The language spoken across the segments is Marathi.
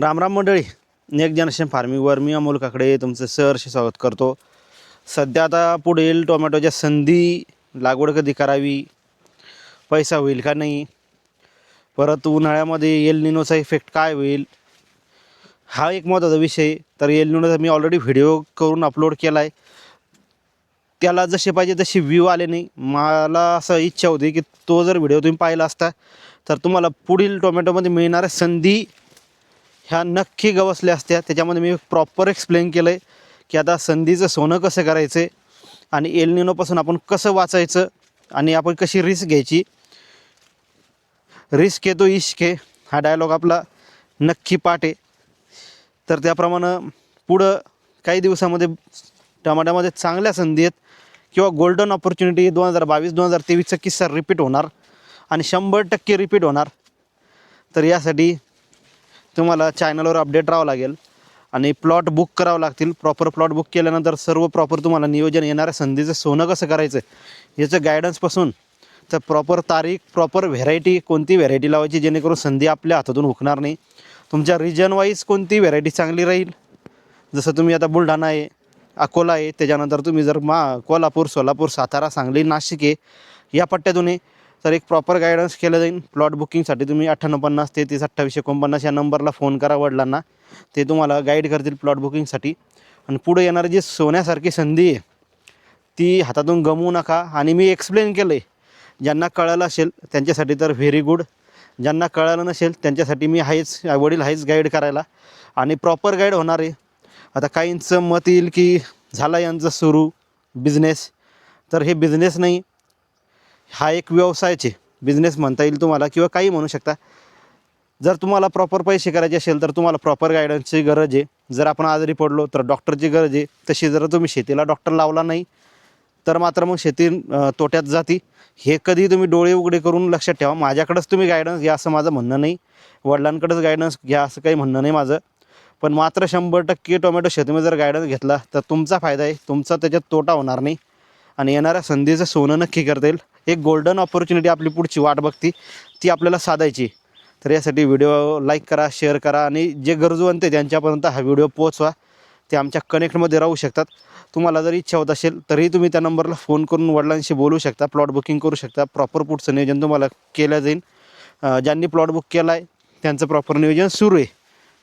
रामराम मंडळी. नेक जनरेशन फार्मिंगवर मी अमोल काकडे तुमचं सहर्ष स्वागत करतो. सध्या आता पुढील टोमॅटोच्या संधी लागवड कधी करावी? पैसा होईल का नाही? परत उन्हाळ्यामध्ये एल निनोचा इफेक्ट काय होईल? हा एक महत्त्वाचा विषय. तर एल निनोचा मी ऑलरेडी व्हिडिओ करून अपलोड केला आहे त्याला जसे पाहिजे तसे व्ह्यू आले नाही. मला असं इच्छा होती की तो जर व्हिडिओ तुम्ही पाहिला असता तर तुम्हाला पुढील टोमॅटोमध्ये मिळणाऱ्या संधी ह्या नक्की गवसल्या असत्या. त्याच्यामध्ये मी प्रॉपर एक्सप्लेन केलं आहे की आता संधीचं सोनं कसं करायचं आहे आणि एलनिनोपासून आपण कसं वाचायचं आणि आपण कशी रिस्क घ्यायची. रिस्क आहे तो इश्क आहे. हा डायलॉग आपला नक्की पाठ आहे. तर त्याप्रमाणे पुढं काही दिवसामध्ये टमाट्यामध्ये चांगल्या संधी आहेत किंवा गोल्डन ऑपॉर्च्युनिटी दोन हजार बावीस दोन हजार तेवीसचा किस्सा रिपीट होणार आणि शंभर टक्के रिपीट होणार. तर यासाठी तुम्हाला चॅनलवर अपडेट राहावं लागेल. आणि प्लॉट बुक करावं लागतील. प्रॉपर प्लॉट बुक केल्यानंतर सर्व प्रॉपर तुम्हाला नियोजन येणाऱ्या संधीचं सोनं कसं करायचं याचं गायडन्सपासून तर प्रॉपर तारीख प्रॉपर व्हेरायटी कोणती व्हेरायटी लावायची जेणेकरून संधी आपल्या हातातून हुकणार नाही. तुमच्या रिजनवाईज कोणती व्हेरायटी चांगली राहील? जसं तुम्ही आता बुलढाणा आहे अकोला आहे त्याच्यानंतर तुम्ही जर मा कोल्हापूर सोलापूर सातारा सांगली नाशिक आहे या पट्ट्यातून आहे तर एक प्रॉपर गायडन्स केलं जाईल. प्लॉट बुकिंगसाठी तुम्ही अठ्ठ्याण्णव पन्नास तेहतीस अठ्ठावीस एकोणपन्नास या नंबरला फोन करा वडिलांना. ते तुम्हाला गाईड करतील प्लॉट बुकिंगसाठी आणि पुढे येणारी जी सोन्यासारखी संधी आहे ती हातातून गमवू नका. आणि मी एक्सप्लेन केलं आहे ज्यांना कळालं असेल त्यांच्यासाठी तर व्हेरी गुड ज्यांना कळालं नसेल त्यांच्यासाठी मी आहेच वडील आहेच गाईड करायला. आणि प्रॉपर गाईड होणार आहे. आता काहींचं मत येईल की झाला यांचं सुरू बिझनेस तर हे बिझनेस नाही. हा एक व्यवसायाचे बिझनेस म्हणता येईल तुम्हाला किंवा काही म्हणू शकता. जर तुम्हाला प्रॉपर पैसे करायचे असेल तर तुम्हाला प्रॉपर गायडन्सची गरज आहे. जर आपण आजारी पडलो तर डॉक्टरची गरज आहे. तशी जर तुम्ही शेतीला डॉक्टर लावला नाही तर मात्र मग शेती तोट्यात जाती. हे कधी तुम्ही डोळे उघडे करून लक्षात ठेवा. माझ्याकडंच तुम्ही गायडन्स घ्या असं माझं म्हणणं नाही. वडिलांकडंच गायडन्स घ्या असं काही म्हणणं नाही माझं. पण मात्र शंभर टक्के टोमॅटो शेतीमध्ये जर गायडन्स घेतला तर तुमचा फायदा आहे. तुमचा त्याच्यात तोटा होणार नाही. आणि येणाऱ्या संधीचं सोनं नक्की करता येईल. एक गोल्डन ऑपॉर्च्युनिटी आपली पुढची वाट बघती ती आपल्याला साधायची. तर यासाठी व्हिडिओ लाईक करा शेअर करा आणि जे गरजूवंत आहे त्यांच्यापर्यंत हा व्हिडिओ पोहोचवा. ते आमच्या कनेक्टमध्ये राहू शकतात. तुम्हाला जर इच्छा होत असेल तरीही तुम्ही त्या नंबरला फोन करून वडिलांशी बोलू शकता प्लॉट बुकिंग करू शकता. प्रॉपर पुढचं नियोजन तुम्हाला केलं जाईल. ज्यांनी प्लॉट बुक केला आहे त्यांचं प्रॉपर नियोजन सुरू आहे.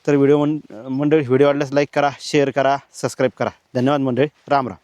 तर व्हिडिओ मंडळी व्हिडिओ आवडल्यास लाईक करा शेअर करा सबस्क्राईब करा. धन्यवाद मंडळी. राम राम.